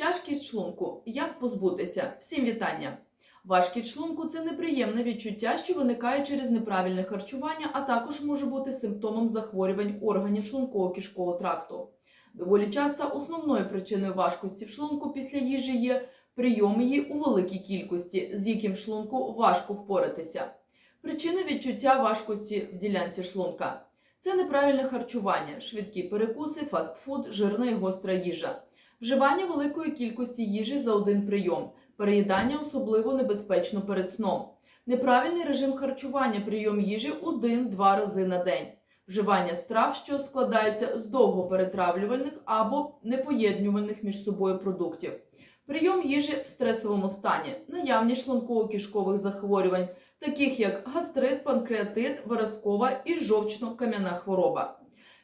Тяжкість шлунку. Як позбутися? Всім вітання! Важкість шлунку це неприємне відчуття, що виникає через неправильне харчування, а також може бути симптомом захворювань органів шлунково-кишкового тракту. Доволі часто основною причиною важкості в шлунку після їжі є прийом її у великій кількості, з яким шлунку важко впоратися. Причини відчуття важкості в ділянці шлунка це неправильне харчування, швидкі перекуси, фастфуд, жирна і гостра їжа, вживання великої кількості їжі за один прийом, переїдання особливо небезпечно перед сном, неправильний режим харчування, прийом їжі один-два рази на день, вживання страв, що складаються з довгоперетравлювальних або непоєднювальних між собою продуктів, прийом їжі в стресовому стані, наявність шлунково-кишкових захворювань, таких як гастрит, панкреатит, виразкова і жовчно-кам'яна хвороба.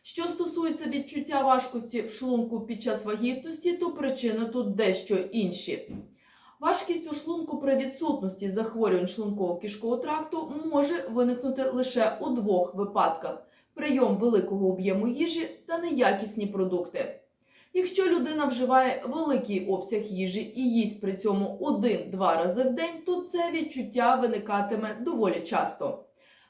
Що стосується відчуття важкості в шлунку під час вагітності, то причини тут дещо інші. Важкість у шлунку при відсутності захворювань шлунково-кишкового тракту може виникнути лише у двох випадках: прийом великого об'єму їжі та неякісні продукти. Якщо людина вживає великий обсяг їжі і їсть при цьому один-два рази в день, то це відчуття виникатиме доволі часто.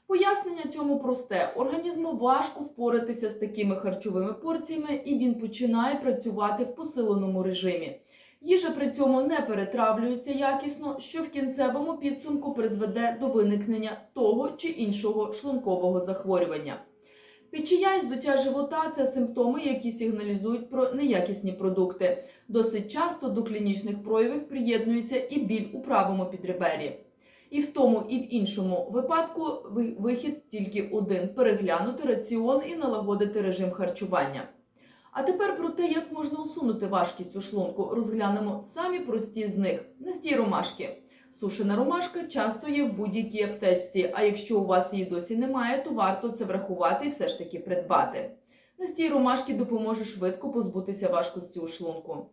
Пояснення цьому просте: організму важко впоратися з такими харчовими порціями, і він починає працювати в посиленому режимі. Їжа при цьому не перетравлюється якісно, що в кінцевому підсумку призведе до виникнення того чи іншого шлункового захворювання. Підчия і здуття живота це симптоми, які сигналізують про неякісні продукти. Досить часто до клінічних проявів приєднується і біль у правому підребері. І в тому, і в іншому випадку вихід тільки один переглянути раціон і налагодити режим харчування. А тепер про те, як можна усунути важкість у шлунку, розглянемо самі прості з них. Настій ромашки. Сушена ромашка часто є в будь-якій аптечці, а якщо у вас її досі немає, то варто це врахувати і все ж таки придбати. Настій ромашки допоможе швидко позбутися важкості у шлунку.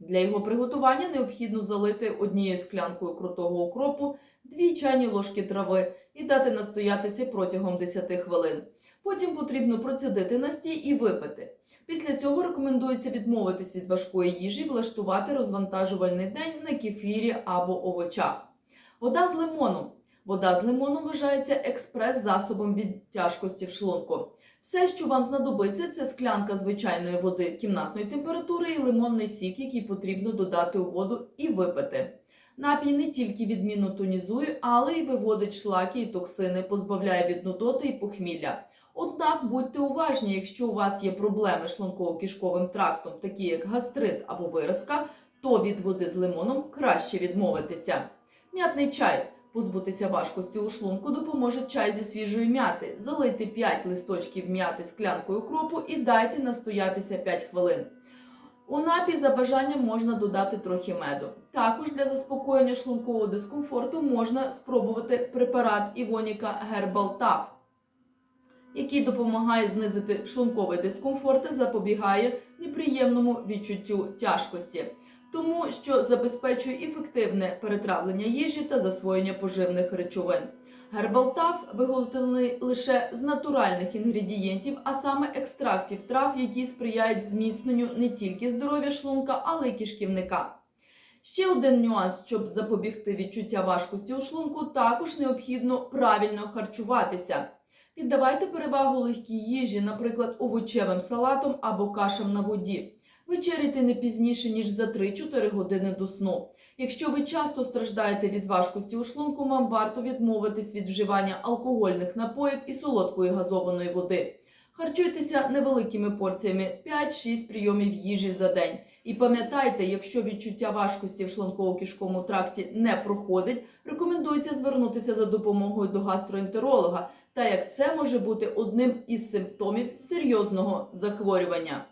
Для його приготування необхідно залити однією склянкою крутого укропу 2 чайні ложки трави і дати настоятися протягом 10 хвилин. Потім потрібно процедити настій і випити. Після цього рекомендується відмовитись від важкої їжі влаштувати розвантажувальний день на кефірі або овочах. Вода з лимоном. Вода з лимоном вважається експрес-засобом від тяжкості в шлунку. Все, що вам знадобиться, це склянка звичайної води кімнатної температури і лимонний сік, який потрібно додати у воду і випити. Напій не тільки відмінно тонізує, але й виводить шлаки і токсини, позбавляє від нудоти і похмілля. Однак будьте уважні, якщо у вас є проблеми шлунково-кишковим трактом, такі як гастрит або виразка, то від води з лимоном краще відмовитися. М'ятний чай. Позбутися важкості у шлунку допоможе чай зі свіжої м'яти. Залийте 5 листочків м'яти склянкою кропу і дайте настоятися 5 хвилин. У напій за бажанням можна додати трохи меду. Також для заспокоєння шлункового дискомфорту можна спробувати препарат Івоніка Herbal Tough, який допомагає знизити шлунковий дискомфорт та запобігає неприємному відчуттю тяжкості, тому що забезпечує ефективне перетравлення їжі та засвоєння поживних речовин. Гербалтаф виготовлений лише з натуральних інгредієнтів, а саме екстрактів трав, які сприяють зміцненню не тільки здоров'я шлунка, але й кишківника. Ще один нюанс, щоб запобігти відчуття важкості у шлунку, також необхідно правильно харчуватися. Віддавайте перевагу легкій їжі, наприклад, овочевим салатом або кашам на воді. Вечеряйте не пізніше, ніж за 3-4 години до сну. Якщо ви часто страждаєте від важкості у шлунку, вам варто відмовитись від вживання алкогольних напоїв і солодкої газованої води. Харчуйтеся невеликими порціями 5-6 прийомів їжі за день. І пам'ятайте, якщо відчуття важкості в шлунково-кишковому тракті не проходить, рекомендується звернутися за допомогою до гастроентеролога, та як це може бути одним із симптомів серйозного захворювання.